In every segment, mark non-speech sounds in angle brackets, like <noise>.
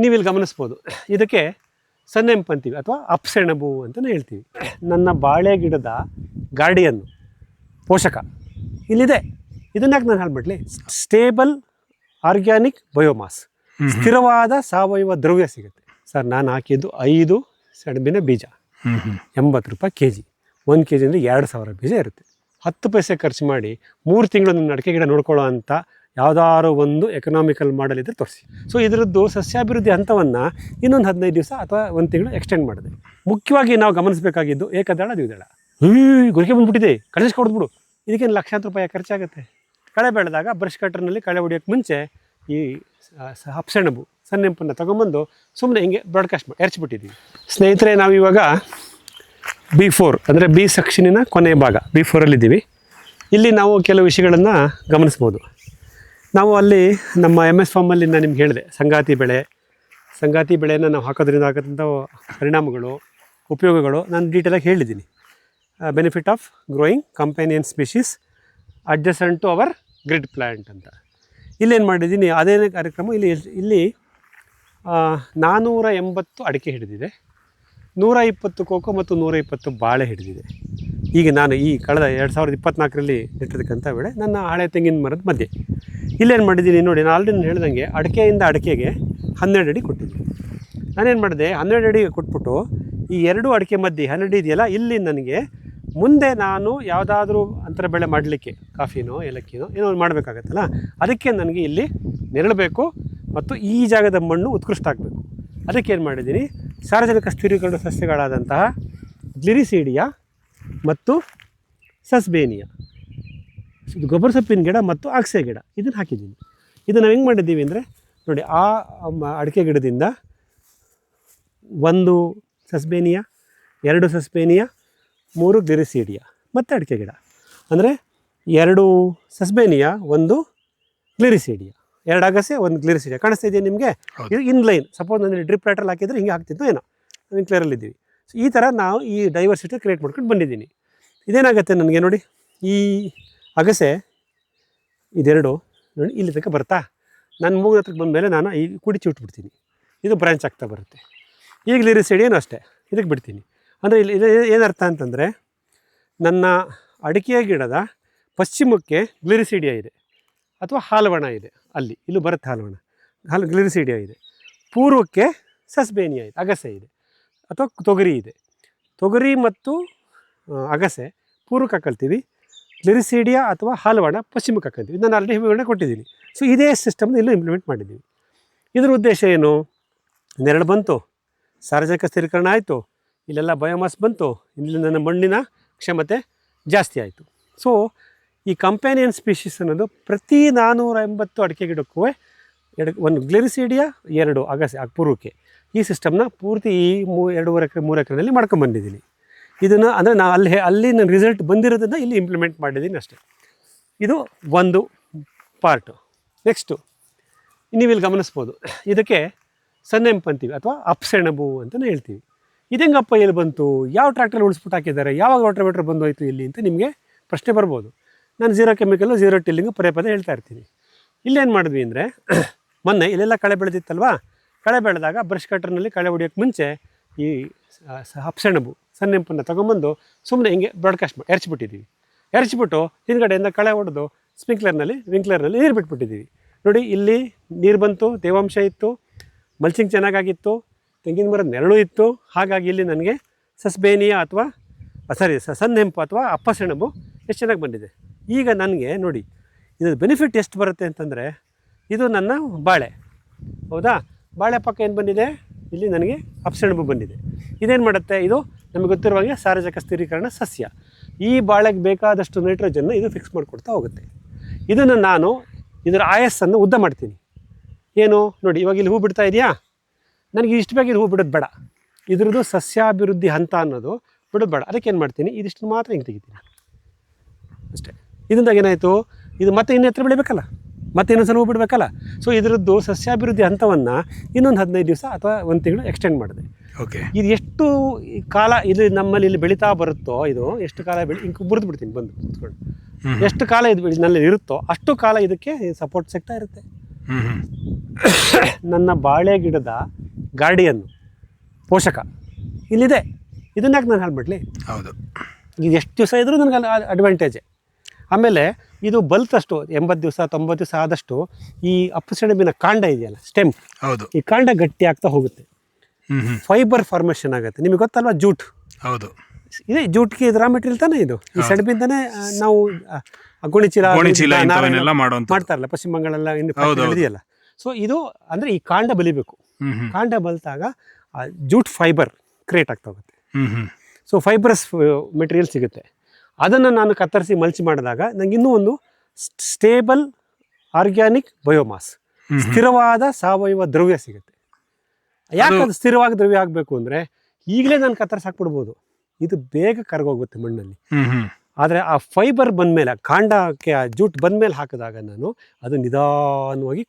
ನೀವು ಇಲ್ಲಿ ಗಮನಿಸ್ಬೋದು. ಇದಕ್ಕೆ ಸನ್ನೆಂಪು ಅಂತೀವಿ ಅಥವಾ ಅಪ್ಸೆಣಬು ಅಂತಲೇ ಹೇಳ್ತೀವಿ. ನನ್ನ ಬಾಳೆ ಗಿಡದ ಗಾರ್ಡಿಯನ್ನು ಪೋಷಕ ಇಲ್ಲಿದೆ. ಇದನ್ನ ಯಾಕೆ ನಾನು ಹೇಳ್ಬಿಡ್ಲಿ ಸ್ಟೇಬಲ್ ಆರ್ಗ್ಯಾನಿಕ್ ಬಯೋಮಾಸ್. ಸ್ಥಿರವಾದ ಸಾವಯವ ದ್ರವ್ಯ ಸಿಗುತ್ತೆ. ಸರ್ ನಾನು ಹಾಕಿದ್ದು ಐದು ಸೆಣಬಿನ ಬೀಜ. ಎಂಬತ್ತು ರೂಪಾಯಿ ಕೆ ಜಿ ಒಂದು ಕೆ ಜಿ ಅಂದರೆ ಎರಡು ಸಾವಿರ ಬೀಜ ಇರುತ್ತೆ. ಹತ್ತು ಪೈಸೆ ಖರ್ಚು ಮಾಡಿ ಮೂರು ತಿಂಗಳು ನನ್ನ ಅಡಿಕೆ ಗಿಡ ನೋಡ್ಕೊಳ್ಳೋ ಅಂಥ ಯಾವುದಾದ್ರು ಒಂದು ಎಕನಾಮಿಕಲ್ ಮಾಡೆಲ್ ಇದ್ರೆ ತೋರಿಸಿ. ಸೊ ಇದರದ್ದು ಸಸ್ಯಾಭಿವೃದ್ಧಿ ಹಂತವನ್ನು ಇನ್ನೊಂದು ಹದಿನೈದು ದಿವಸ ಅಥವಾ ಒಂದು ತಿಂಗಳು ಎಕ್ಸ್ಟೆಂಡ್ ಮಾಡಿದೆ. ಮುಖ್ಯವಾಗಿ ನಾವು ಗಮನಿಸಬೇಕಾಗಿದ್ದು ಏಕದಳ ದ್ವಿದಳ. ಹ್ಞೂ ಗುರಿಕೆ ಬಂದ್ಬಿಟ್ಟಿದೆ. ಕಳಿಸಿ ಕೊಡ್ಬಿಡು ಇದಕ್ಕೇನು ಲಕ್ಷಾಂತರ ರೂಪಾಯಿ ಖರ್ಚಾಗುತ್ತೆ. ಕಳೆ ಬೆಳೆದಾಗ ಬ್ರಷ್ ಕಟ್ಟರ್ನಲ್ಲಿ ಕಳೆ ಹೊಡಿಯೋಕ್ಕೆ ಮುಂಚೆ ಈ ಹಪ್ಸೆಣಬು, ಸನ್ನೆಂಪನ್ನು ತಗೊಂಬಂದು ಸುಮ್ಮನೆ ಹಿಂಗೆ ಬ್ರಾಡ್ಕಾಸ್ಟ್ ಮಾಡಿ ಎರಚಿಬಿಟ್ಟಿದ್ದೀವಿ ಸ್ನೇಹಿತರೆ ನಾವಿವಾಗ ಬಿ ಫೋರ್ ಅಂದರೆ ಬಿ ಸೆಕ್ಷನಿನ ಕೊನೆಯ ಭಾಗ. ಬಿ ಫೋರಲ್ಲಿದ್ದೀವಿ ಇಲ್ಲಿ ನಾವು ಕೆಲವು ವಿಷಯಗಳನ್ನು ಗಮನಿಸ್ಬೋದು. ನಾವು ಅಲ್ಲಿ ನಮ್ಮ ಎಂ ಎಸ್ ಫಾರ್ಮಲ್ಲಿ ನಾನು ನಿಮ್ಗೆ ಹೇಳಿದೆ, ಸಂಗಾತಿ ಬೆಳೆ. ಸಂಗಾತಿ ಬೆಳೆಯನ್ನು ನಾವು ಹಾಕೋದ್ರಿಂದ ಆಗತ್ತಂಥ ಪರಿಣಾಮಗಳು, ಉಪಯೋಗಗಳು ನಾನು ಡೀಟೇಲಾಗಿ ಹೇಳಿದ್ದೀನಿ. Benefit of growing companion species adjacent to our grid plant ಅಂತ. ಇಲ್ಲೇನು ಮಾಡಿದ್ದೀನಿ, ಅದೇ ಕಾರ್ಯಕ್ರಮ ಇಲ್ಲಿ ಇಲ್ಲಿ ನಾನ್ನೂರ ಎಂಬತ್ತು ಅಡಿಕೆ ಹಿಡಿದಿದೆ. ನೂರ ಇಪ್ಪತ್ತು ಕೋಕೋ ಮತ್ತು ನೂರ ಇಪ್ಪತ್ತು ಬಾಳೆ ಹಿಡಿದಿದೆ. ಈಗ ನಾನು ಈ ಕಳೆದ ಎರಡು ಸಾವಿರದ ಇಪ್ಪತ್ನಾಲ್ಕರಲ್ಲಿ ನೆಟ್ಟಿರ್ತಕ್ಕಂಥ ಬೆಳೆ ನನ್ನ ಹಳೆ ತೆಂಗಿನ ಮರದ ಮಧ್ಯೆ. ಇಲ್ಲೇನು ಮಾಡಿದ್ದೀನಿ ನೋಡಿ, ನಾನು ಆಲ್ರೆಡಿ ಹೇಳ್ದಂಗೆ ಅಡಿಕೆಯಿಂದ ಅಡಿಕೆಗೆ ಹನ್ನೆರಡು ಅಡಿ ಕೊಟ್ಟಿದ್ದೀನಿ ನಾನೇನು ಮಾಡಿದೆ, ಹನ್ನೆರಡು ಅಡಿ ಕೊಟ್ಬಿಟ್ಟು ಈ ಎರಡು ಅಡಿಕೆ ಮಧ್ಯೆ ಹನ್ನೆರಡು ಇದೆಯಲ್ಲ, ಇಲ್ಲಿ ನನಗೆ ಮುಂದೆ ನಾನು ಯಾವುದಾದ್ರೂ ಅಂತರ ಬೆಳೆ ಮಾಡಲಿಕ್ಕೆ ಕಾಫಿನೋ, ಏಲಕ್ಕಿನೋ ಏನೋ ಒಂದು ಮಾಡಬೇಕಾಗತ್ತಲ್ಲ, ಅದಕ್ಕೆ ನನಗೆ ಇಲ್ಲಿ ನೆರಳಬೇಕು ಮತ್ತು ಈ ಜಾಗದ ಮಣ್ಣು ಉತ್ಕೃಷ್ಟ ಆಗಬೇಕು. ಅದಕ್ಕೆ ಏನು ಮಾಡಿದ್ದೀನಿ ಸಾರ್ವಜನಿಕ ಸ್ಥಿರೀಕರಣ ಸಸ್ಯಗಳಾದಂತಹ ಗ್ಲಿರಿಸೀಡಿಯಾ ಮತ್ತು ಸಸ್ಬೇನಿಯ. ಇದು ಗೊಬ್ಬರ ಸೊಪ್ಪಿನ ಗಿಡ ಮತ್ತು ಅಗಸೆ ಗಿಡ. ಇದನ್ನು ಹಾಕಿದ್ದೀನಿ. ಇದು ನಾವು ಹೆಂಗೆ ಮಾಡಿದ್ದೀವಿ ಅಂದರೆ ನೋಡಿ ಆ ಅಡಿಕೆ ಗಿಡದಿಂದ ಒಂದು ಸಸ್ಬೇನಿಯ ಎರಡು ಸಸ್ಬೇನಿಯ ಮೂರು ಗ್ಲಿರಿಸೀಡಿಯಾ ಮತ್ತು ಅಡಿಕೆ ಗಿಡ. ಅಂದರೆ ಎರಡು ಸಸ್ಬೇನಿಯ ಒಂದು ಗ್ಲಿರಿಸೀಡಿಯಾ. ಎರಡು ಅಗಸೆ ಒಂದು ಗ್ಲಿರಿಸೀಡಿಯಾ. ಕಾಣಿಸ್ತಾ ಇದೆಯಾ ನಿಮಗೆ? ಇನ್ ಇದು ಇನ್ಲೈನ್ ಸಪೋಸ್ ನಾನು ಡ್ರಿಪ್ ರೈಟ್ರಲ್ಲಿ ಹಾಕಿದರೆ ಹಿಂಗೆ ಹಾಕ್ತಿದ್ದು ಏನೋ. ನಾನು ಕ್ಲಿಯರಲ್ಲಿದ್ದೀವಿ ಈ ಥರ ನಾವು ಈ ಡೈವರ್ಸಿಟಿ ಕ್ರಿಯೇಟ್ ಮಾಡ್ಕೊಂಡು ಬಂದಿದ್ದೀನಿ. ಇದೇನಾಗುತ್ತೆ ನನಗೆ ನೋಡಿ? ಈ ಅಗಸೆ ಇದೆರಡು ನೋಡಿ, ಇಲ್ಲಿ ತನಕ ಬರ್ತಾ? ನನ್ನ ಮೂಗಿನ ಹತ್ರಕ್ಕೆ ಬಂದ ಮೇಲೆ ನಾನು ಈ ಕುಡಿಚಿ ಬಿಟ್ಬಿಡ್ತೀನಿ ಇದು ಬ್ರಾಂಚ್ ಆಗ್ತಾ ಬರುತ್ತೆ. ಈಗ ಲಿರಿಸಿಡಿಯೇನು ಅಷ್ಟೇ. ಇದಕ್ಕೆ ಬಿಡ್ತೀನಿ. ಅಂದರೆ ಇಲ್ಲಿ ಇದು ಏನರ್ಥ ಅಂತಂದರೆ, ನನ್ನ ಅಡಿಕೆಯ ಗಿಡದ ಪಶ್ಚಿಮಕ್ಕೆ ಗ್ಲಿರಿಸಿಡಿಯಾ ಇದೆ. ಅಥವಾ ಹಾಲವಣ ಇದೆ ಅಲ್ಲಿ. ಇಲ್ಲೂ ಬರುತ್ತೆ ಹಾಲವಣ. ಹಾಲು ಗ್ಲಿರಿಸಿಡಿಯಾ ಇದೆ. ಪೂರ್ವಕ್ಕೆ ಸಸ್ಬೇನಿಯಾ ಇದೆ. ಅಗಸೆ ಇದೆ. ಅಥವಾ ತೊಗರಿ ಇದೆ. ತೊಗರಿ ಮತ್ತು ಅಗಸೆ ಪೂರ್ವಕ್ಕೆ ಹಾಕೊಳ್ತೀವಿ ಲಿರಿಸೀಡಿಯಾ ಅಥವಾ ಹಾಲವಾಣ ಪಶ್ಚಿಮಕ್ಕೆ ಹಾಕೊಳ್ತೀವಿ ನಾನು ಆಲ್ರೆಡಿ ವಿವರಣೆ ಕೊಟ್ಟಿದ್ದೀನಿ. ಸೊ ಇದೇ ಸಿಸ್ಟಮ್ನ ಇಲ್ಲೂ ಇಂಪ್ಲಿಮೆಂಟ್ ಮಾಡಿದ್ದೀವಿ. ಇದರ ಉದ್ದೇಶ ಏನು? ನೆರಳು ಬಂತು. ಸಾರ್ವಜನಿಕ ಸ್ಥಿರೀಕರಣ ಆಯಿತು. ಇಲ್ಲೆಲ್ಲ ಬಯೋಮಾಸ್ ಬಂತು. ಇಲ್ಲಿ ನನ್ನ ಮಣ್ಣಿನ ಕ್ಷಮತೆ ಜಾಸ್ತಿ ಆಯಿತು. ಸೊ ಈ ಕಂಪ್ಯಾನಿಯನ್ ಸ್ಪೀಷೀಸ್ ಅನ್ನೋದು ಪ್ರತಿ ನಾನ್ನೂರ ಎಂಬತ್ತು ಅಡಿಕೆ ಗಿಡಕ್ಕೂ ಎರಡು ಒಂದು ಗ್ಲೆರಿಸಿಡಿಯಾ ಎರಡು ಅಗಸೆ ಪೂರ್ವಕ್ಕೆ ಈ ಸಿಸ್ಟಮ್ನ ಪೂರ್ತಿ ಈ ಮೂ ಎರಡೂವರೆ ಎಕರೆ, ಮೂರು ಎಕರೆನಲ್ಲಿ ಮಾಡ್ಕೊಂಬಂದಿದ್ದೀನಿ ಇದನ್ನು ಅಂದರೆ ನಾನು ಅಲ್ಲಿ ಅಲ್ಲಿ ನನ್ನ ರಿಸಲ್ಟ್ ಬಂದಿರೋದನ್ನು ಇಲ್ಲಿ ಇಂಪ್ಲಿಮೆಂಟ್ ಮಾಡಿದ್ದೀನಿ ಅಷ್ಟೇ. ಇದು ಒಂದು ಪಾರ್ಟು ನೆಕ್ಸ್ಟು ನೀವು ಇಲ್ಲಿ ಗಮನಿಸ್ಬೋದು. ಇದಕ್ಕೆ ಸನ್ನೆಂಪು ಅಂತೀವಿ ಅಥವಾ ಅಪ್ಸೆಣಬು ಅಂತಲೇ ಹೇಳ್ತೀವಿ. ಇದೆಂಗಪ್ಪ ಎಲ್ಲಿ ಬಂತು? ಯಾವ ಟ್ರ್ಯಾಕ್ಟರ್ ಉಳಿಸ್ಬಿಟ್ಟು ಹಾಕಿದ್ದಾರೆ? ಯಾವಾಗ ರೋಟ್ರವೇಟ್ರ್ ಬಂದು ಹೋಯಿತು ಇಲ್ಲಿ ಅಂತ ನಿಮಗೆ ಪ್ರಶ್ನೆ ಬರ್ಬೋದು. ನಾನು ಝೀರೋ ಕೆಮಿಕಲ್ಲು ಝೀರೋ ಟಿಲ್ಲಿಂಗು ಪದೇ ಪದೇ ಹೇಳ್ತಾ ಇರ್ತೀನಿ. ಇಲ್ಲೇನು ಮಾಡಿದ್ವಿ ಅಂದರೆ, <coughs> ಮೊನ್ನೆ ಇಲ್ಲೆಲ್ಲ ಕಳೆ ಬೆಳೆದಿತ್ತಲ್ವಾ? ಕಳೆ ಬೆಳೆದಾಗ ಬ್ರಷ್ ಕಟ್ಟರ್ನಲ್ಲಿ ಕಳೆ ಹೊಡಿಯೋಕ್ಕೆ ಮುಂಚೆ ಈ ಹಪ್ಸೆಣಬು ಸನ್ನೆಂಪನ್ನು ತೊಗೊಂಬಂದು ಸುಮ್ಮನೆ ಹಿಂಗೆ ಬ್ರಾಡ್ಕಾಸ್ಟ್ ಮಾಡಿ ಎರಚಿಬಿಟ್ಟಿದ್ದೀವಿ ಎರಚಿಬಿಟ್ಟು ಹಿಂದ್ಗಡೆಯಿಂದ ಕಳೆ ಹೊಡೆದು ಸ್ಪ್ರಿಂಕ್ಲರ್ನಲ್ಲಿ ವಿಂಕ್ಲರ್ನಲ್ಲಿ ನೀರು ಬಿಟ್ಬಿಟ್ಟಿದ್ದೀವಿ ನೋಡಿ, ಇಲ್ಲಿ ನೀರು ಬಂತು, ತೇವಾಂಶ ಇತ್ತು, ಮಲ್ಚಿಂಗ್ ಚೆನ್ನಾಗಾಗಿತ್ತು, ತೆಂಗಿನ ಮರದ ನೆರಳು ಇತ್ತು. ಹಾಗಾಗಿ ಇಲ್ಲಿ ನನಗೆ ಸಸ್ಬೇನಿಯಾ ಅಥವಾ ಸಾರಿ ಸನ್ನೆಂಪು ಅಥವಾ ಅಪ್ಪಸೆಣಬು ಎಷ್ಟು ಚೆನ್ನಾಗಿ ಬಂದಿದೆ. ಈಗ ನನಗೆ ನೋಡಿ ಇದರ ಬೆನಿಫಿಟ್ ಎಷ್ಟು ಬರುತ್ತೆ ಅಂತಂದರೆ, ಇದು ನನ್ನ ಬಾಳೆ. ಹೌದಾ? ಬಾಳೆ ಪಕ್ಕ ಏನು ಬಂದಿದೆ? ಇಲ್ಲಿ ನನಗೆ ಅಪ್ಸೆಣಬು ಬಂದಿದೆ. ಇದೇನು ಮಾಡುತ್ತೆ? ಇದು ನಮಗೆ ಗೊತ್ತಿರುವ ಹಾಗೆ ಸಾರಜಕ ಸ್ಥಿರೀಕರಣ ಸಸ್ಯ. ಈ ಬಾಳೆಗೆ ಬೇಕಾದಷ್ಟು ನೈಟ್ರೋಜನ್ನ ಇದು ಫಿಕ್ಸ್ ಮಾಡಿಕೊಡ್ತಾ ಹೋಗುತ್ತೆ. ಇದನ್ನು ನಾನು ಇದರ ಆಯಸ್ಸನ್ನು ಉದ್ದ ಮಾಡ್ತೀನಿ. ಏನು? ನೋಡಿ, ಇವಾಗ ಇಲ್ಲಿ ಹೂ ಬಿಡ್ತಾ ಇದೆಯಾ? ನನಗೆ ಇಷ್ಟು ಬೇಗ ಹೂ ಬಿಡೋದು ಬೇಡ. ಇದ್ರದ್ದು ಸಸ್ಯಾಭಿವೃದ್ಧಿ ಹಂತ ಅನ್ನೋದು ಬಿಡೋದು ಬೇಡ. ಅದಕ್ಕೆ ಏನು ಮಾಡ್ತೀನಿ? ಇದಿಷ್ಟು ಮಾತ್ರ ಹಿಂಗೆ ತೆಗಿತೀನಿ. ಅಷ್ಟೇ. ಇದರಿಂದಾಗ ಏನಾಯಿತು? ಇದು ಮತ್ತೆ ಇನ್ನು ಹತ್ರ ಬೆಳಿಬೇಕಲ್ಲ? ಮತ್ತೆ ಇನ್ನೊಂದು ಸಲ ಹೂ ಬಿಡಬೇಕಲ್ಲ ಸೊ ಇದರದ್ದು ಸಸ್ಯಾಭಿವೃದ್ಧಿ ಹಂತವನ್ನು ಇನ್ನೊಂದು ಹದಿನೈದು ದಿವಸ ಅಥವಾ ಒಂದು ತಿಂಗಳು ಎಕ್ಸ್ಟೆಂಡ್ ಮಾಡಿದೆ. ಓಕೆ ಇದು ಎಷ್ಟು ಕಾಲ ಇದು ನಮ್ಮಲ್ಲಿ ಇಲ್ಲಿ ಬೆಳೀತಾ ಬರುತ್ತೋ ಇದು ಎಷ್ಟು ಕಾಲ ಬೆಳಿ ಹಿಂಗೆ ಬುರಿದು ಬಿಡ್ತೀನಿ ಬಂದು ಕೂತ್ಕೊಂಡು ಎಷ್ಟು ಕಾಲ ಇದು ನಲ್ಲಿ ಇರುತ್ತೋ ಅಷ್ಟು ಕಾಲ ಇದಕ್ಕೆ ಸಪೋರ್ಟ್ ಸಿಗ್ತಾ ಇರುತ್ತೆ. ನನ್ನ ಬಾಳೆ ಗಿಡದ ಗಾರ್ಡಿಯನ್ನು ಪೋಷಕ ಇಲ್ಲಿದೆ. ಇದನ್ನ ಯಾಕೆ ನಾನು ಹಾಳು ಮಾಡಲಿ? ಹೌದು. ಇದು ಎಷ್ಟು ದಿವಸ ಇದ್ರೂ ನನಗೆ ಅಡ್ವಾಂಟೇಜೆ ಆಮೇಲೆ ಇದು ಬಲ್ತಷ್ಟು ಎಂಬತ್ತು ದಿವಸ ತೊಂಬತ್ತು ದಿವಸ ಆದಷ್ಟು ಈ ಅಪ್ಪು ಸೆಣಬಿನ ಕಾಂಡ ಇದೆಯಲ್ಲ ಸ್ಟೆಮ್ ಹೌದು. ಈ ಕಾಂಡ ಗಟ್ಟಿ ಆಗ್ತಾ ಹೋಗುತ್ತೆ. ಫೈಬರ್ ಫಾರ್ಮೇಷನ್ ಆಗುತ್ತೆ. ನಿಮಗೆ ಗೊತ್ತಲ್ವಾ ಜೂಟ್? ಹೌದು. ಇದೆ ಜೂಟ್ಗೆ ಇದು ರಾ ಮೆಟೀರಿಯಲ್ ತಾನೇ ಇದು? ಈ ಸೆಣಬಿಂದಾನೆ ನಾವು ಗೋಣಿಚೀಲ ಮಾಡ್ತಾರಲ್ಲ ಪಶ್ಚಿಮ ಬಂಗಾಳೆಲ್ಲ ಇನ್ನು. ಇದೆಯಲ್ಲ ಸೊ ಇದು ಅಂದ್ರೆ ಈ ಕಾಂಡ ಬಲಿಬೇಕು. ಕಾಂಡ ಬಲಿತಾಗ ಜೂಟ್ ಫೈಬರ್ ಕ್ರಿಯೇಟ್ ಆಗ್ತಾ ಹೋಗುತ್ತೆ. ಸೊ ಫೈಬ್ರಸ್ ಮೆಟೀರಿಯಲ್ ಸಿಗುತ್ತೆ. ಅದನ್ನು ನಾನು ಕತ್ತರಿಸಿ ಮಲ್ಚಿ ಮಾಡಿದಾಗ ನನಗೆ ಇನ್ನೂ ಒಂದು ಸ್ಟೇಬಲ್ ಆರ್ಗ್ಯಾನಿಕ್ ಬಯೋಮಾಸ್. ಸ್ಥಿರವಾದ ಸಾವಯವ ದ್ರವ್ಯ ಸಿಗುತ್ತೆ. ಯಾಕೆ ಅದು- ಅದು ಸ್ಥಿರವಾಗಿ ದ್ರವ್ಯ ಆಗಬೇಕು ಅಂದರೆ ಈಗಲೇ ನಾನು ಕತ್ತರಿಸಿ ಹಾಕ್ಬಿಡ್ಬೋದು. ಇದು ಬೇಗ ಕರಗೋಗುತ್ತೆ ಮಣ್ಣಲ್ಲಿ. ಆದರೆ ಆ ಫೈಬರ್ ಬಂದಮೇಲೆ ಕಾಂಡಕ್ಕೆ ಆ ಜೂಟ್ ಬಂದಮೇಲೆ ಹಾಕಿದಾಗ ನಾನು ಅದು ನಿಧಾನವಾಗಿ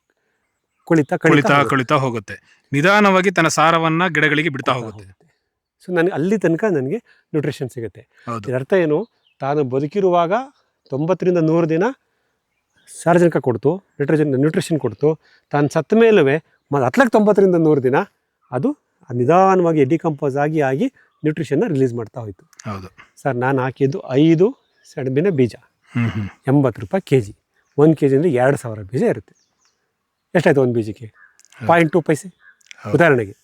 ಕುಳಿತಾ ಕುಳಿತಾ ಕುಳಿತಾ ಹೋಗುತ್ತೆ. ನಿಧಾನವಾಗಿ ತನ್ನ ಸಾರವನ್ನು ಗಿಡಗಳಿಗೆ ಬಿಡ್ತಾ ಹೋಗುತ್ತೆ. ಸೊ ನನಗೆ ಅಲ್ಲಿ ತನಕ ನನಗೆ ನ್ಯೂಟ್ರಿಷನ್ ಸಿಗುತ್ತೆ. ಇದರ ಅರ್ಥ ಏನು? ತಾನು ಬದುಕಿರುವಾಗ ತೊಂಬತ್ತರಿಂದ ನೂರು ದಿನ ಸಾರ್ವಜನಿಕ ಕೊಡ್ತು ನ್ಯೂಟ್ರಿಷನ್ ನ್ಯೂಟ್ರಿಷನ್ ಕೊಡ್ತು. ತಾನು ಸತ್ತ ಮೇಲೂ ಮತ್ತು ಹತ್ಲಕ್ಕೆ ತೊಂಬತ್ತರಿಂದ ನೂರು ದಿನ ಅದು ನಿಧಾನವಾಗಿ ಡಿಕಂಪೋಸ್ ಆಗಿ ಆಗಿ ನ್ಯೂಟ್ರಿಷನ್ನ ರಿಲೀಸ್ ಮಾಡ್ತಾ ಹೋಯಿತು. ಹೌದು. ಸರ್ ನಾನು ಹಾಕಿದ್ದು ಐದು ಸೆಣಬಿನ ಬೀಜ. ಎಂಬತ್ತು ರೂಪಾಯಿ ಕೆ ಜಿ ಒಂದು ಕೆ ಜಿ ಅಂದರೆ ಎರಡು ಸಾವಿರ ಬೀಜ ಇರುತ್ತೆ. ಎಷ್ಟಾಯ್ತು ಒಂದು ಬೀಜಕ್ಕೆ? Point two paise. ಉದಾಹರಣೆಗೆ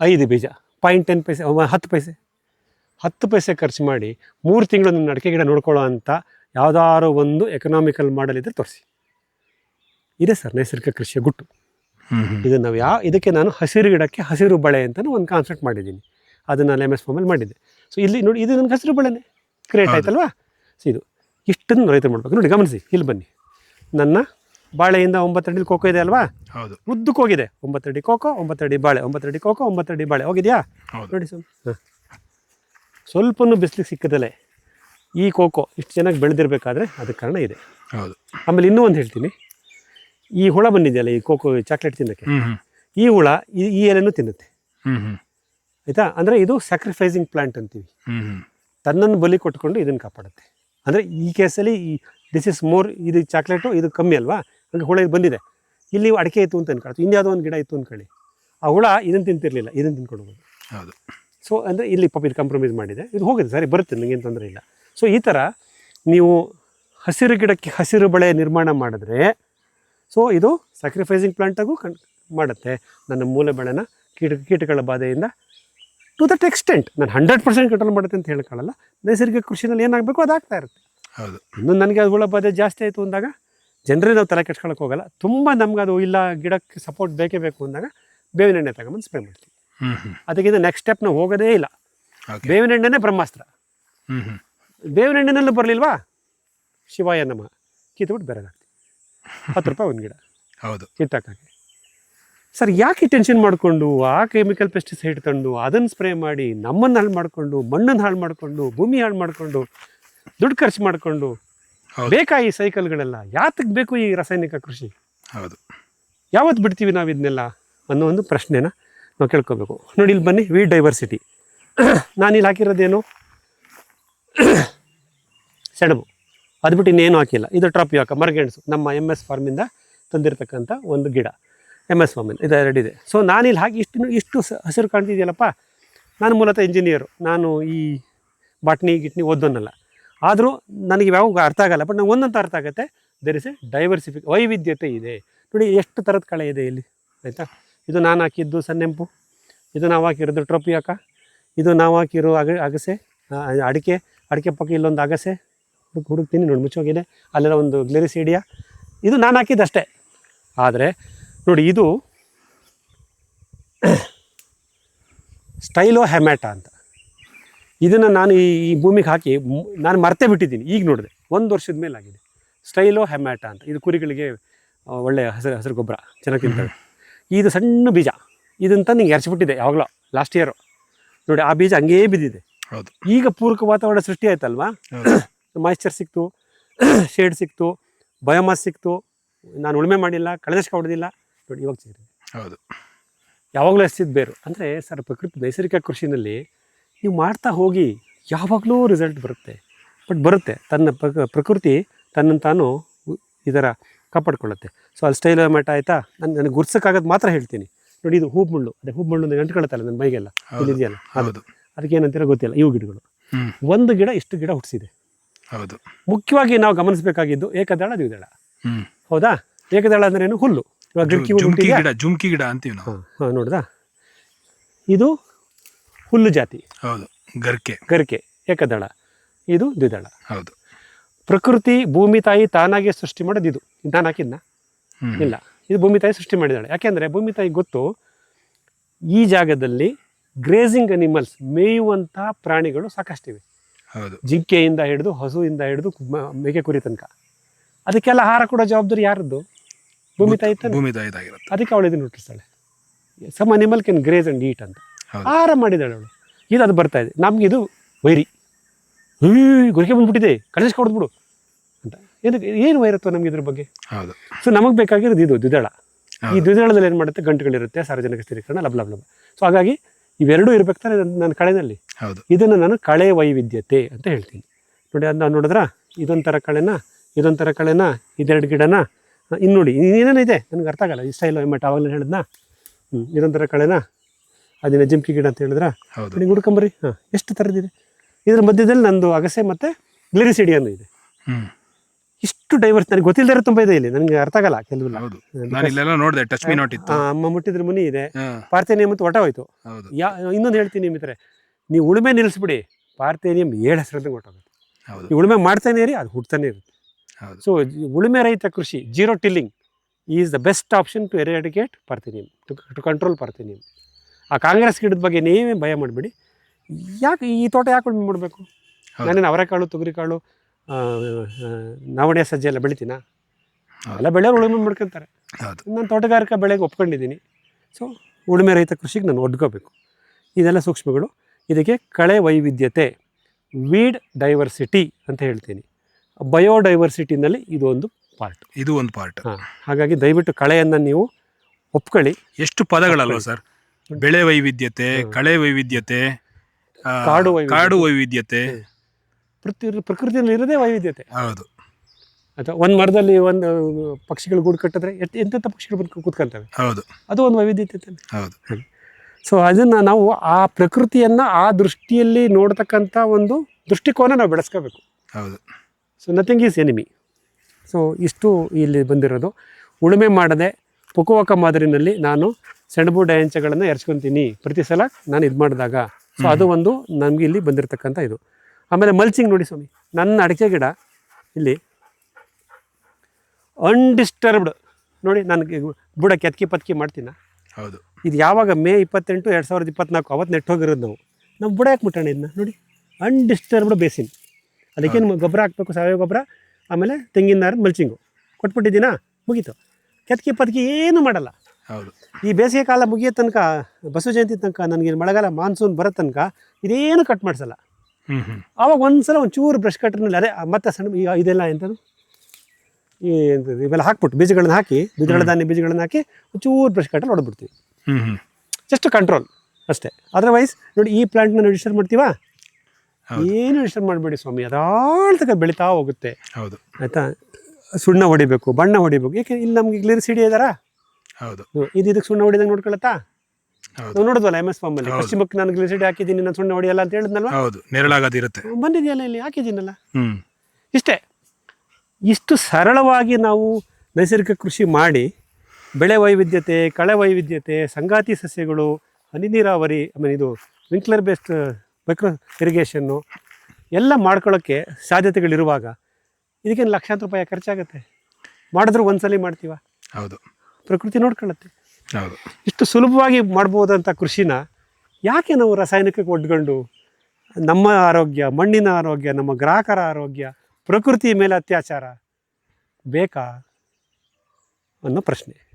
ಐದು ಬೀಜ. ಪಾಯಿಂಟ್ ಟೆನ್ ಪೈಸೆ ಹತ್ತು ಪೈಸೆ. ಹತ್ತು ಪೈಸೆ ಖರ್ಚು ಮಾಡಿ ಮೂರು ತಿಂಗಳು ನನ್ನ ಅಡಿಕೆ ಗಿಡ ನೋಡ್ಕೊಳ್ಳೋ ಅಂತ ಯಾವುದಾದ್ರು ಒಂದು ಎಕನಾಮಿಕಲ್ ಮಾಡೆಲ್ ಇದ್ದರೆ ತೋರಿಸಿ. ಇದೆ ಸರ್ ನೈಸರ್ಗಿಕ ಕೃಷಿಯ ಗುಟ್ಟು. ಇದು ನಾವು ಯಾವ ಇದಕ್ಕೆ ನಾನು ಹಸಿರು ಗಿಡಕ್ಕೆ ಹಸಿರು ಬಳೆ ಅಂತಲೂ ಒಂದು ಕಾನ್ಸೆಪ್ಟ್ ಮಾಡಿದ್ದೀನಿ. ಅದನ್ನು ನಾನು ಎಂ ಎಸ್ ಫಾರ್ಮಲ್ಲಿ ಮಾಡಿದ್ದೆ. ಸೊ ಇಲ್ಲಿ ನೋಡಿ ಇದು ನನಗೆ ಹಸಿರು ಬಳೆನೇ. ಕ್ರಿಯೇಟ್. ಆಯ್ತಲ್ವಾ? ಸೊ ಇದು. ಇಷ್ಟನ್ನು ರೈತರು ಮಾಡಬೇಕು. ನೋಡಿ ಗಮನಿಸಿ ಇಲ್ಲಿ ಬನ್ನಿ. ನನ್ನ ಬಾಳೆಯಿಂದ ಒಂಬತ್ತಡಿ ಕೋಕೋ ಇದೆ ಅಲ್ವಾ? ಹೌದು. ಉದ್ದಕ್ಕೆ ಹೋಗಿದೆ ಒಂಬತ್ತಡಿ ಕೋಕೋ ಒಂಬತ್ತಡಿ ಬಾಳೆ ಒಂಬತ್ತಡಿ ಕೋಕೋ ಒಂಬತ್ತಡಿ ಬಾಳೆ. ಹೋಗಿದೆಯಾ? ನೋಡಿ ಸರ್ ಹಾಂ. ಸ್ವಲ್ಪನೂ ಬಿಸಿಲಿಗೆ ಸಿಕ್ಕದಲ್ಲೇ ಈ ಕೋಕೋ ಇಷ್ಟು ಚೆನ್ನಾಗಿ ಬೆಳೆದಿರಬೇಕಾದ್ರೆ ಅದಕ್ಕೆ ಕಾರಣ ಇದೆ. ಹೌದು. ಆಮೇಲೆ ಇನ್ನೂ ಒಂದು ಹೇಳ್ತೀನಿ. ಈ ಹುಳ ಬಂದಿದೆಯಲ್ಲ ಈ ಕೋಕೋ ಚಾಕ್ಲೇಟ್ ತಿನ್ನೋಕ್ಕೆ? ಈ ಹುಳ ಈ ಈ ಎಲೆನೂ ತಿನ್ನುತ್ತೆ. ಆಯಿತಾ? ಅಂದರೆ ಇದು ಸ್ಯಾಕ್ರಿಫೈಸಿಂಗ್ ಪ್ಲಾಂಟ್ ಅಂತೀವಿ. ತನ್ನನ್ನು ಬಲಿ ಕೊಟ್ಕೊಂಡು ಇದನ್ನು ಕಾಪಾಡುತ್ತೆ. ಅಂದರೆ ಈ ಕೇಸಲ್ಲಿ ಈ ದಿಸ್ ಇಸ್ ಮೋರ್ ಇದು ಚಾಕ್ಲೇಟು ಇದು ಕಮ್ಮಿ ಅಲ್ವಾ? ಹಂಗೆ ಹುಳ ಇದು ಬಂದಿದೆ. ಇಲ್ಲಿ ಅಡಿಕೆ ಇತ್ತು ಅಂತ ಅನ್ಕೊಳ್ತು ಇನ್ಯಾವುದೋ ಒಂದು ಗಿಡ ಇತ್ತು ಅಂದ್ಕೊಳ್ಳಿ ಆ ಹುಳ ಇದನ್ನು ತಿಂತಿರಲಿಲ್ಲ ಇದನ್ನು ತಿನ್ಕೊಡ್ಬೋದು ಹೌದು. ಸೊ ಅಂದರೆ ಇಲ್ಲಿ ಪಾಪ ಇದು ಕಾಂಪ್ರಮೈಸ್ ಮಾಡಿದೆ. ಇದು ಹೋಗಿದೆ ಸರಿ ಬರುತ್ತೆ ನನಗೇನು ತೊಂದರೆ ಇಲ್ಲ. ಸೊ ಈ ಥರ ನೀವು ಹಸಿರು ಗಿಡಕ್ಕೆ ಹಸಿರು ಬಳೆ ನಿರ್ಮಾಣ ಮಾಡಿದ್ರೆ ಸೊ ಇದು ಸ್ಯಾಕ್ರಿಫೈಸಿಂಗ್ ಪ್ಲಾಂಟಾಗೂ ಕಣ್ ಮಾಡುತ್ತೆ. ನನ್ನ ಮೂಲ ಬೆಳೆನ ಕೀಟ ಕೀಟಗಳ ಬಾಧೆಯಿಂದ ಟು ದಟ್ ಎಕ್ಸ್ಟೆಂಟ್ ನಾನು ಹಂಡ್ರೆಡ್ ಪರ್ಸೆಂಟ್ ಕಂಟ್ರೋಲ್ ಮಾಡುತ್ತೆ ಅಂತ ಹೇಳ್ಕೊಳ್ಳಲ್ಲ. ನೈಸರ್ಗಿಕ ಕೃಷಿನಲ್ಲಿ ಏನಾಗಬೇಕು ಅದಾಗ್ತಾ ಇರುತ್ತೆ. ಹೌದು. ಇನ್ನು ನನಗೆ ಅದು ಹುಳ ಬಾಧೆ ಜಾಸ್ತಿ ಆಯಿತು ಅಂದಾಗ ಜನರೇ ನಾವು ತಲೆ ಕೆಡ್ಸ್ಕೊಳಕ್ಕೆ ಹೋಗಲ್ಲ. ತುಂಬ ನಮ್ಗೆ ಅದು ಇಲ್ಲ ಗಿಡಕ್ಕೆ ಸಪೋರ್ಟ್ ಬೇಕೇ ಬೇಕು ಅಂದಾಗ ಬೇವಿನ ಎಣ್ಣೆ ತಗೊಂಬಂದು ಸ್ಪ್ರೇ ಮಾಡ್ತೀವಿ. ಅದಕ್ಕಿಂತ ನೆಕ್ಸ್ಟ್ ಸ್ಟೆಪ್ ನಾವು ಹೋಗೋದೇ ಇಲ್ಲ. ಬೇವಿನ ಎಣ್ಣೆನೇ ಬ್ರಹ್ಮಾಸ್ತ್ರ. ಹ್ಮ್ ಹ್ಮ್. ಬೇವಿನ ಎಣ್ಣೆನಲ್ಲೂ ಬರಲಿಲ್ವಾ? ಶಿವಾಯ ನಮ. ಕಿತ್ಬಿಟ್ಟು ಬೇರೆದಾಗ್ತೀವಿ ಹತ್ತು ರೂಪಾಯಿ ಒಂದು ಗಿಡ. ಹೌದು. ಕಿತ್ತಾಕಿ ಸರ್ ಯಾಕೆ ಟೆನ್ಷನ್ ಮಾಡಿಕೊಂಡು ಆ ಕೆಮಿಕಲ್ ಪೆಸ್ಟಿಸೈಡ್ ತಂದು ಅದನ್ನು ಸ್ಪ್ರೇ ಮಾಡಿ ನಮ್ಮನ್ನು ಹಾಳು ಮಾಡಿಕೊಂಡು ಮಣ್ಣನ್ನು ಹಾಳು ಮಾಡಿಕೊಂಡು ಭೂಮಿ ಹಾಳು ಮಾಡಿಕೊಂಡು ದುಡ್ಡು ಖರ್ಚು ಮಾಡಿಕೊಂಡು ಬೇಕಾ ಈ ಸೈಕಲ್ಗಳೆಲ್ಲ ಯಾತಕ್ಕೆ ಬೇಕು ಈ ರಾಸಾಯನಿಕ ಕೃಷಿ? ಹೌದು. ಯಾವತ್ತು ಬಿಡ್ತೀವಿ ನಾವು ಇದನ್ನೆಲ್ಲ ಅನ್ನೋ ಒಂದು ಪ್ರಶ್ನೆನ? ನಾವು ಕೇಳ್ಕೋಬೇಕು. ನೋಡಿ ಇಲ್ಲಿ ಬನ್ನಿ ವಿ ಡೈವರ್ಸಿಟಿ ನಾನು ಇಲ್ಲಿ ಹಾಕಿರೋದೇನು? ಸೆಣಬು. ಅದು ಬಿಟ್ಟು ಇನ್ನೇನು ಹಾಕಿಲ್ಲ. ಇದು ಟ್ರಾಪ್ ಟ್ರಾಪಿಯಾಕ ಮರಗೆಣಸು. ನಮ್ಮ ಎಂ ಎಸ್ ಫಾರ್ಮಿಂದ ತಂದಿರತಕ್ಕಂಥ ಒಂದು ಗಿಡ. ಎಂ ಎಸ್ ಫಾರ್ಮಿಂದ ಇದು. ಎರಡಿದೆ ಸೊ ನಾನಿಲ್ಲಿ ಹಾಕಿ ಇಷ್ಟು ಇಷ್ಟು ಹಸಿರು ಕಾಣ್ತಿದೆಯಲ್ಲಪ್ಪ? ನಾನು ಮೂಲತಃ ಇಂಜಿನಿಯರು ನಾನು ಈ ಬಾಟ್ನಿ, ಗಿಟ್ನಿ ಓದೋನಲ್ಲ ಆದರೂ ನನಗೆ ಯಾವಾಗ ಅರ್ಥ ಆಗಲ್ಲ. ಬಟ್ ನಂಗೆ ಒಂದಂತ ಅರ್ಥ ಆಗುತ್ತೆ. ದೇರ್ ಇಸ್ ಎ ಡೈವರ್ಸಿಫಿಕ್ ವೈವಿಧ್ಯತೆ ಇದೆ. ನೋಡಿ, ಎಷ್ಟು ಥರದ ಕಳೆ ಇದೆ ಇಲ್ಲಿ? ಆಯಿತಾ? ಇದು ನಾನು ಹಾಕಿದ್ದು ಸನ್ನೆಂಪು ಇದು ನಾವು ಹಾಕಿರೋದು ಟ್ರೋಪಿಯಾಕ ಇದು ನಾವು ಹಾಕಿರೋ ಅಗ, ಅಗಸೆ ಅಡಿಕೆ ಅಡಿಕೆ ಪಕ್ಕ ಇಲ್ಲೊಂದು ಅಗಸೆ. ಹುಡುಕ್, ಹುಡುಕ್ತೀನಿ ನೋಡಿ, ಮುಚ್ಚೋಗಿದೆ. ಅಲ್ಲೆಲ್ಲ ಒಂದು ಗ್ಲೆರಿಸೀಡಿಯಾ ಇದು ನಾನು ಹಾಕಿದ್ದಷ್ಟೇ. ಆದರೆ ನೋಡಿ, ಇದು ಸ್ಟೈಲೋ ಹ್ಯಾಮ್ಯಾಟ ಅಂತ. ಇದನ್ನು ನಾನು ಈ ಭೂಮಿಗೆ ಹಾಕಿ ನಾನು ಮರ್ತೇ ಬಿಟ್ಟಿದ್ದೀನಿ. ಈಗ ನೋಡಿದೆ, ಒಂದು ವರ್ಷದ ಮೇಲೆ ಆಗಿದೆ ಸ್ಟೈಲೋ ಹ್ಯಾಮ್ಯಾಟ ಅಂತ. ಇದು ಕುರಿಗಳಿಗೆ ಒಳ್ಳೆಯ ಹಸಿರು ಹಸಿರು ಗೊಬ್ಬರ. ಚೆನ್ನಾಗಿ ತಿಂತವೆ. ಇದು ಸಣ್ಣ ಬೀಜ. ಇದಂತ ನಿಂಗೆ ಎರಚಿಬಿಟ್ಟಿದೆ ಯಾವಾಗಲೋ ಲಾಸ್ಟ್ ಇಯರು ನೋಡಿ ಆ ಬೀಜ ಹಂಗೇ ಬಿದ್ದಿದೆ. ಹೌದು. ಈಗ ಪೂರಕ ವಾತಾವರಣ ಸೃಷ್ಟಿ ಆಯ್ತಲ್ವಾ? ಮಾಯಿಶ್ಚರ್ <coughs> ಸಿಕ್ತು <coughs> ಶೇಡ್ ಸಿಕ್ತು ಬಯೋಮಾಸ್ ಸಿಕ್ತು. ನಾನು ಉಳುಮೆ ಮಾಡಿಲ್ಲ ಕಳೆದಷ್ಟು ಹೊಡೆದಿಲ್ಲ ನೋಡಿ ಇವಾಗ ಸಿಗ್ತದೆ. ಹೌದು. ಯಾವಾಗಲೂ ಎಸ್ತಿದ್ದು ಬೇರು. ಅಂದರೆ ಸರ್ ಪ್ರಕೃತಿ ನೈಸರ್ಗಿಕ ಕೃಷಿನಲ್ಲಿ ನೀವು ಮಾಡ್ತಾ ಹೋಗಿ ಯಾವಾಗಲೂ ರಿಸಲ್ಟ್ ಬರುತ್ತೆ. ಬಟ್ ಬರುತ್ತೆ. ತನ್ನ ಪ್ರಕ- ಪ್ರಕೃತಿ ತನ್ನ ತಾನು ಇದರ ಕಾಪಾಡ್ಕೊಳ್ಳುತ್ತೆ. ಸೊ ಅಲ್ಲಿ ಸ್ಟೈಲ್ ಮಟ್ಟ ಆಯ್ತಾ? ನಾನು ನನಗೆ ಗುರ್ಸಕ್ಕಾಗೋದು ಮಾತ್ರ ಹೇಳ್ತೀನಿ. ನೋಡಿ ಇದು ಹೂಬ್ ಮುಳ್ಳು ಅದೇ ಹೂಬ್ ಮುಳ್ಳು ಗಂಟ್ಕೊಳತ್ತಲ್ಲ ನನ್ನ ಮೈಗೆಲ್ಲ? ಇಲ್ಲಿದೆಯಲ್ಲ ಹೌದು. ಅದಕ್ಕೆ ಏನಂತೀರ ಗೊತ್ತಿಲ್ಲ. ಇವು ಗಿಡಗಳು. ಒಂದು ಗಿಡ ಇಷ್ಟು ಗಿಡ ಹುಟ್ಟಿಸಿದೆ ಹೌದು. ಮುಖ್ಯವಾಗಿ ನಾವು ಗಮನಿಸಬೇಕಾಗಿದ್ದು ಏಕದಳ ದ್ವಿದಳ. ಹೌದಾ? ಏಕದಳ ಅಂದ್ರೆ ಏನು? ಹುಲ್ಲು. ಇವಾಗ ಜುಮ್ಕಿ ಗಿಡ ಅಂತೀವಿ ನಾವು. ಹಾಂ ಹಾಂ ನೋಡ್ದಾ? ಇದು ಹುಲ್ಲು ಜಾತಿ. ಹೌದು. ಗರ್ಕೆ. ಗರ್ಕೆ ಏಕದಳ. ಇದು ದ್ವಿದಳ. ಹೌದು. ಪ್ರಕೃತಿ ಭೂಮಿ ತಾಯಿ ತಾನಾಗೆ ಸೃಷ್ಟಿ ಮಾಡೋದು ಇದು ನಾನು ಹಾಕಿದ್ನ? ಇಲ್ಲ. ಇದು ಭೂಮಿ ತಾಯಿ ಸೃಷ್ಟಿ ಮಾಡಿದ್ದಾಳೆ. ಯಾಕೆಂದರೆ ಭೂಮಿ ತಾಯಿ ಗೊತ್ತು ಈ ಜಾಗದಲ್ಲಿ ಗ್ರೇಸಿಂಗ್ ಅನಿಮಲ್ಸ್ ಮೇಯುವಂತಹ ಪ್ರಾಣಿಗಳು ಸಾಕಷ್ಟಿವೆ. ಹೌದು. ಜಿಂಕೆಯಿಂದ ಹಿಡಿದು ಹಸುವಿಂದ ಹಿಡಿದು ಮೇಕೆ ಕುರಿ ತನಕ. ಅದಕ್ಕೆಲ್ಲ ಆಹಾರ ಕೊಡೋ ಜವಾಬ್ದಾರಿ ಯಾರದ್ದು? ಭೂಮಿ ತಾಯಿ ಭೂಮಿ ತಾಯಿ ಅದಕ್ಕೆ ಅವಳು ಇದನ್ನು ಹುಟ್ಟಿಸ್ತಾಳೆ. Some animal can graze and eat ಅಂತ. ಆಹಾರ ಮಾಡಿದಾಳೆ ಅವಳು. ಇದು ಅದು ಬರ್ತಾ ಇದೆ. ನಮ್ಗೆ ಇದು ವೈರಿ. ಗುರಿಕೆ ಬಂದ್ಬಿಟ್ಟಿದೆ. ಬಂದ್ಬಿಟ್ಟಿದೆ ಕಳಿಸ್ಕೊಡ್ಬಿಡು ಏನಕ್ಕೆ ಏನು ವೈರತ್ವ ನಮ್ಗೆ ಇದ್ರ ಬಗ್ಗೆ? ಹೌದು. ಸೊ ನಮಗೆ ಬೇಕಾಗಿರೋದು ಇದು ದ್ವಿದಳ. ಈ. ದ್ವಿದಳದಲ್ಲಿ ಏನು ಮಾಡುತ್ತೆ? ಗಂಟುಗಳಿರುತ್ತೆ ಸಾರ್ವಜನಿಕ ಸ್ಥಿರೀಕರಣ ಲಬ್ ಲಬ್ ಲಬ್ ಸೊ ಹಾಗಾಗಿ ಇವೆರಡೂ ಇರ್ಬೇಕು ತಾನೆ ನನ್ನ ಕಳೆನಲ್ಲಿ. ಹೌದು. ಇದನ್ನು ನಾನು ಕಳೆ ವೈವಿಧ್ಯತೆ ಅಂತ ಹೇಳ್ತೀನಿ. ನೋಡಿ ಅದನ್ನ ನೋಡಿದ್ರ? ಇದೊಂಥರ ಕಳೆನ? ಇದೊಂಥರ ಕಳೆನ? ಇದೆರಡು ಗಿಡನ? ಇನ್ನು ನೋಡಿ ಏನೇನಿದೆ ನನಗೆ ಅರ್ಥ ಆಗಲ್ಲ. ಈ ಸ್ಟೈಲ್ ಮಟ್ಟ ಅವಾಗಲೇ ಹೇಳಿದ್ನ? ಹ್ಞೂ ಇದೊಂಥರ ಕಳೆನ? ಅದಿನ ಜಿಮ್ಕಿ ಗಿಡ ಅಂತ ಹೇಳಿದ್ರ? ಹೌದು. ಹುಡ್ಕೊಂಬರಿ ಹಾಂ ಎಷ್ಟು ಥರದ್ದಿದೆ ಇದರ ಮಧ್ಯದಲ್ಲಿ ನಂದು ಅಗಸೆ ಮತ್ತು ಗ್ಲಿರಿಸಿಡಿಯನ್ನು ಇದೆ. ಹ್ಮ್. ಇಷ್ಟು ಡೈವರ್ಸ್ ನನಗೆ ಗೊತ್ತಿಲ್ಲದೆ ತುಂಬಾ ತುಂಬ ಇದೆ ಇಲ್ಲಿ. ನನಗೆ ಅರ್ಥ ಆಗಲ್ಲ ಕೆಲವು ಹೌದು. ನಾನು ಇಲ್ಲೆಲ್ಲ ನೋಡಿದೆ ಟಚ್ ಮೀ ನಾಟ್ ಇತ್ತು. ಮುಟ್ಟಿದ್ರೆ ಮುನಿ ಇದೆ. ಪಾರ್ಥೇನಿಯಂ ಅಂತ ಒಟ ಹೋಯ್ತು. ಹೌದು. ಯಾ ಇನ್ನೊಂದು ಹೇಳ್ತೀನಿ ಮಿತ್ರೆ ನೀವು ಉಳುಮೆ ನಿಲ್ಲಿಸ್ಬಿಡಿ. ಪಾರ್ಥೇನಿಯಂ ಏಳು ಹೆಸರದಂಗೆ ಹೊಟ್ಟೋಗುತ್ತೆ ಹೌದು. ಉಳುಮೆ ಮಾಡ್ತಾನೆ ಇರಿ ಅದು ಹುಡ್ತಾನೆ ಇರುತ್ತೆ. ಹೌದು. ಸೊ ಉಳುಮೆ ರಹಿತ ಕೃಷಿ zero tilling is the best option to eradicate parthenium to to control parthenium. ಆ ಕಾಂಗ್ರೆಸ್ ಗಿಡದ ಬಗ್ಗೆ ನೀವೇ ಭಯ ಮಾಡಬೇಡಿ. ಯಾಕೆ ಈ ತೋಟ ಯಾಕೆ ಉಳುಮೆ ಮಾಡಬೇಕು. ನಾನೇನು ಅವರೆಕಾಳು ತೊಗರಿಕಾಳು ನವಣೆ ಸಜ್ಜೆ ಎಲ್ಲ ಬೆಳಿತೀನ. ಎಲ್ಲ ಬೆಳೆಯೋರು ಉಳುಮೆ ಮಾಡ್ಕೊತಾರೆ. ಹೌದು. ನಾನು ತೋಟಗಾರಿಕಾ ಬೆಳೆಗೆ ಒಪ್ಕೊಂಡಿದ್ದೀನಿ. ಸೊ ಉಳುಮೆ ರಹಿತ ಕೃಷಿಗೆ ನಾನು ಒಡ್ಕೋಬೇಕು. ಇದೆಲ್ಲ ಸೂಕ್ಷ್ಮಗಳು. ಇದಕ್ಕೆ ಕಳೆ ವೈವಿಧ್ಯತೆ ವೀಡ್ ಡೈವರ್ಸಿಟಿ ಅಂತ ಹೇಳ್ತೀನಿ. ಬಯೋಡೈವರ್ಸಿಟಿನಲ್ಲಿ ಇದು ಒಂದು ಪಾರ್ಟ್ ಇದು ಒಂದು ಪಾರ್ಟ್ ಹಾಂ ಹಾಗಾಗಿ ದಯವಿಟ್ಟು ಕಳೆಯನ್ನು ನೀವು ಒಪ್ಕೊಳ್ಳಿ. ಎಷ್ಟು ಪದಗಳಲ್ವ ಸರ್? ಬೆಳೆ ವೈವಿಧ್ಯತೆ ಕಳೆ ವೈವಿಧ್ಯತೆ ಕಾಡು ವೈವಿಧ್ಯತೆ. ಕಾಡು ವೈವಿಧ್ಯತೆ ಪ್ರತಿ ಪ್ರಕೃತಿಯಲ್ಲಿ ಇರೋದೇ ವೈವಿಧ್ಯತೆ. ಹೌದು. ಅಥವಾ ಒಂದು ಮರದಲ್ಲಿ ಒಂದು ಪಕ್ಷಿಗಳು ಗೂಡು ಕಟ್ಟಿದ್ರೆ ಎತ್ ಎಂತೆಂಥ ಪಕ್ಷಿಗಳು ಬಂದು ಕೂತ್ಕೊಂತವೆ. ಹೌದು. ಅದು ಒಂದು ವೈವಿಧ್ಯತೆ ಹೌದು. ಸೊ ಅದನ್ನು ನಾವು ಆ ಪ್ರಕೃತಿಯನ್ನು ಆ ದೃಷ್ಟಿಯಲ್ಲಿ ನೋಡ್ತಕ್ಕಂಥ ಒಂದು ದೃಷ್ಟಿಕೋನ ನಾವು ಬೆಳೆಸ್ಕೋಬೇಕು. ಹೌದು. So nothing is enemy so ಇಷ್ಟು ಇಲ್ಲಿ ಬಂದಿರೋದು. ಉಳುಮೆ ಮಾಡದೆ ಪುಕುವಕ ಮಾದರಿನಲ್ಲಿ ನಾನು ಸೆಣಬು ಡಯಂಚಗಳನ್ನು ಎರ್ಚ್ಕೊತೀನಿ. ಪ್ರತಿ ಸಲ ನಾನು ಇದು ಮಾಡಿದಾಗ. ಸೊ ಅದು ಒಂದು ನಮಗೆ ಇಲ್ಲಿ ಬಂದಿರತಕ್ಕಂಥ ಇದು. ಆಮೇಲೆ ಮಲ್ಚಿಂಗ್ ನೋಡಿ ಸ್ವಾಮಿ. ನನ್ನ ಅಡಿಕೆ ಗಿಡ ಇಲ್ಲಿ ಅನ್ಡಿಸ್ಟರ್ಬ್ಡ್ ನೋಡಿ ನನಗೆ ಬುಡ ಕೆತ್ಕಿ ಪತ್ಕಿ ಮಾಡ್ತೀನ? ಹೌದು. ಇದು ಯಾವಾಗ ಮೇ ಇಪ್ಪತ್ತೆಂಟು ಎರಡು ಸಾವಿರದ ಇಪ್ಪತ್ನಾಲ್ಕು ಅವತ್ತು ನೆಟ್ಟೋಗಿರೋದು ನಾವು. ನಾವು ಬುಡ ಯಾಕೆ ಮುಟ್ಟೋಣ ಇದನ್ನ ನೋಡಿ? ಅನ್ಡಿಸ್ಟರ್ಬ್ಡ್ ಬೇಸಿನ್ ಅದಕ್ಕೇನು ಗೊಬ್ಬರ ಹಾಕಬೇಕು ಸಾವಯವ ಗೊಬ್ಬರ ಆಮೇಲೆ ತೆಂಗಿನ ನಾರು ಮಲ್ಚಿಂಗು ಕೊಟ್ಬಿಟ್ಟಿದ್ದೀನಾ? ಮುಗೀತು. ಕೆತ್ಕಿ ಪತ್ಕಿ ಏನೂ ಮಾಡಲ್ಲ. ಹೌದು. ಈ ಬೇಸಿಗೆ ಕಾಲ ಮುಗಿಯೋ ತನಕ ಬಸವ ಜಯಂತಿ ತನಕ ನನಗೆ ಮಳೆಗಾಲ ಮಾನ್ಸೂನ್ ಬರೋ ತನಕ ಇದೇನು ಕಟ್ ಮಾಡಿಸಲ್ಲ. ಆವಾಗ ಒಂದ್ಸಲ ಒಂದು ಚೂರು ಬ್ರಷ್ ಕಟ್ಟರ್ನಲ್ಲಿ ಅದೇ ಮತ್ತೆ ಸಣ್ಣ ಈಗ ಇದೆಲ್ಲ ಎಂಥದ್ದು ಈ ಇವೆಲ್ಲ ಹಾಕ್ಬಿಟ್ಟು ಬೀಜಗಳನ್ನ ಹಾಕಿ ದ್ವಿದಳ ಧಾನ್ಯ ಬೀಜಗಳನ್ನ ಹಾಕಿ ಒಂಚೂರು ಬ್ರಷ್ ಕಟ್ಟಲ್ಲಿ ಹೊಡೆದ್ಬಿಡ್ತೀವಿ ಹ್ಮ್ ಜಸ್ಟ್ ಕಂಟ್ರೋಲ್ ಅಷ್ಟೇ. ಅದರ್ವೈಸ್ ನೋಡಿ ಈ ಪ್ಲಾಂಟ್ನ ಡಿಸ್ಟರ್ಬ್ ಮಾಡ್ತೀವಾ? ಏನು ಡಿಸ್ಟರ್ಬ್ ಮಾಡಬೇಡಿ ಸ್ವಾಮಿ ಅದಾಳ್ತಕ ಬೆಳೀತಾ ಹೋಗುತ್ತೆ. ಹೌದು. ಆಯಿತಾ? ಸುಣ್ಣ ಹೊಡಿಬೇಕು ಬಣ್ಣ ಹೊಡಿಬೇಕು ಏಕೆ ಇಲ್ಲಿ ನಮ್ಗೆ ಗ್ಲಿರ್ ಸಿಡಿ ಇದಾರಾ ಹೌದು. ಇದು ಇದಕ್ಕೆ ಸುಣ್ಣ ಹೊಡಿದಂಗೆ ನೋಡ್ಕೊಳತ್ತಾ? ನಾವು ನೋಡಿದ್ವಲ್ಲ ಎಂ ಎಸ್ ಫಾರ್ಮಲ್ಲಿ ಅಲ್ಲಿ ಪಶ್ಚಿಮಕ್ಕೆ ನಾನು ಗ್ಲಿರ್ ಸಿಡಿ ಹಾಕಿದ್ದೀನಿ ನಾನು ಸುಣ್ಣ ಹೊಡಿಯಲ್ಲ ಅಂತ ಹೇಳಿದ್ನಲ್ವಾ? ಹೌದು ನೆರಳಾಗದಿರುತ್ತೆ. ಬಂದಿದೆಯಲ್ಲ ಇಲ್ಲಿ? ಹಾಕಿದ್ದೀನಲ್ಲ? ಇಷ್ಟೇ. ಇಷ್ಟು ಸರಳವಾಗಿ ನಾವು ನೈಸರ್ಗಿಕ ಕೃಷಿ ಮಾಡಿ ಬೆಳೆ ವೈವಿಧ್ಯತೆ ಕಳೆ ವೈವಿಧ್ಯತೆ ಸಂಗಾತಿ ಸಸ್ಯಗಳು ಹನಿ ನೀರಾವರಿ ಆಮೇಲೆ ಇದು ವಿಂಕ್ಲರ್ ಬೇಸ್ಡ್ ಮೈಕ್ರೋ ಇರಿಗೇಷನ್ನು ಎಲ್ಲ ಮಾಡ್ಕೊಳ್ಳೋಕ್ಕೆ ಸಾಧ್ಯತೆಗಳಿರುವಾಗ ಇದಕ್ಕೇನು ಲಕ್ಷಾಂತರ ರೂಪಾಯಿ ಖರ್ಚಾಗುತ್ತೆ? ಮಾಡಿದ್ರು ಒಂದ್ಸಲಿ ಮಾಡ್ತೀವ? ಹೌದು. ಪ್ರಕೃತಿ ನೋಡ್ಕೊಳ್ಳುತ್ತೆ. ಇಷ್ಟು ಸುಲಭವಾಗಿ ಮಾಡ್ಬೋದಂಥ ಕೃಷಿನ ಯಾಕೆ ನಾವು ರಾಸಾಯನಿಕಕ್ಕೆ ಒಡ್ಕೊಂಡು ನಮ್ಮ ಆರೋಗ್ಯ, ಮಣ್ಣಿನ ಆರೋಗ್ಯ, ನಮ್ಮ ಗ್ರಾಹಕರ ಆರೋಗ್ಯ ಪ್ರಕೃತಿ ಮೇಲೆ ಅತ್ಯಾಚಾರ ಬೇಕಾ ಅನ್ನೋ ಪ್ರಶ್ನೆ.